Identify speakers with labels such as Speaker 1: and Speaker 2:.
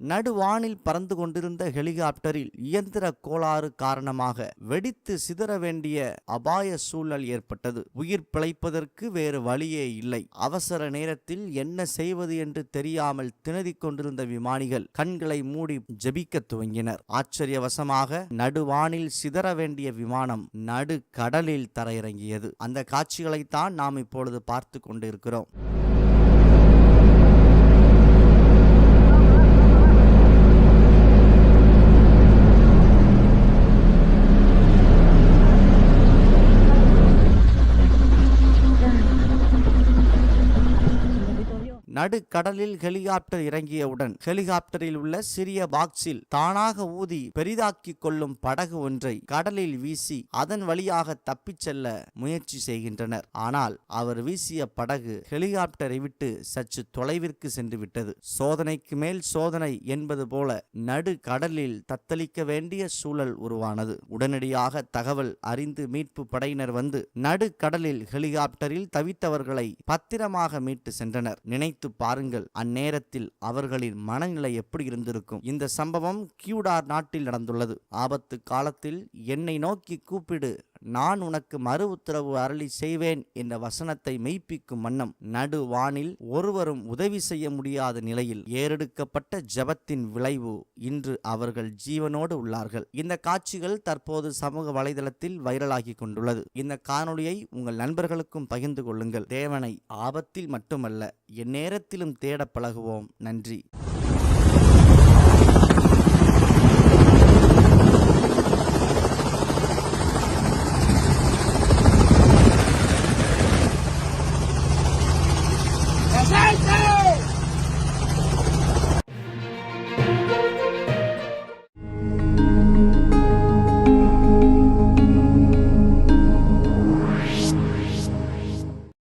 Speaker 1: நடுவானில் பறந்து கொண்டிருந்த ஹெலிகாப்டரில் இயந்திர கோளாறு காரணமாக வெடித்து சிதற வேண்டிய அபாய சூழல் ஏற்பட்டது. உயிர் பிழைப்பதற்கு வேறு வழியே இல்லை. அவசர நேரத்தில் என்ன செய்வது என்று தெரியாமல் திணறிக் கொண்டிருந்த விமானிகள் கண்களை மூடி ஜபிக்க துவங்கினர். ஆச்சரியவசமாக நடுவானில் சிதற வேண்டிய விமானம் நடு கடலில் தரையிறங்கியது. அந்த காட்சிகளைத்தான் நாம் இப்பொழுது பார்த்து கொண்டிருக்கிறோம். நடுக்கடலில் ஹெலிகாப்டர் இறங்கியவுடன் ஹெலிகாப்டரில் உள்ள சிறிய பாக்ஸில் தானாக ஊதி பெரிதாக்கிக் கொள்ளும் படகு ஒன்றை கடலில் வீசி அதன் வழியாக தப்பிச் செல்ல முயற்சி செய்கின்றனர். ஆனால் அவர் வீசிய படகு ஹெலிகாப்டரை விட்டு சற்று தொலைவிற்கு சென்றுவிட்டது. சோதனைக்கு மேல் சோதனை என்பது போல நடு கடலில் தத்தளிக்க வேண்டிய சூழல் உருவானது. உடனடியாக தகவல் அறிந்து மீட்பு படையினர் வந்து நடு கடலில் ஹெலிகாப்டரில் தவித்தவர்களை பத்திரமாக மீட்டு சென்றனர். நினைத்து பாருங்கள் அந்நேரத்தில் அவர்களின் மனநிலை எப்படி இருந்திருக்கும்? இந்த சம்பவம் கியூடார் நாட்டில் நடந்துள்ளது. ஆபத்து காலத்தில் என்னை நோக்கி கூப்பிடு. நான் உனக்கு மறு உத்தரவு அருளி செய்வேன் என்ற வசனத்தை மெய்ப்பிக்கும் வண்ணம் நடு வானில் ஒருவரும் உதவி செய்ய முடியாத நிலையில் ஏறெடுக்கப்பட்ட ஜெபத்தின் விளைவு இன்று அவர்கள் ஜீவனோடு உள்ளார்கள். இந்த காட்சிகள் தற்போது சமூக வலைதளத்தில் வைரலாகி கொண்டுள்ளது. இந்த காணொளியை உங்கள் நண்பர்களுக்கும் பகிர்ந்து கொள்ளுங்கள். தேவனை ஆபத்தில் மட்டுமல்ல எந்நேரத்திலும் தேட பழகுவோம். நன்றி.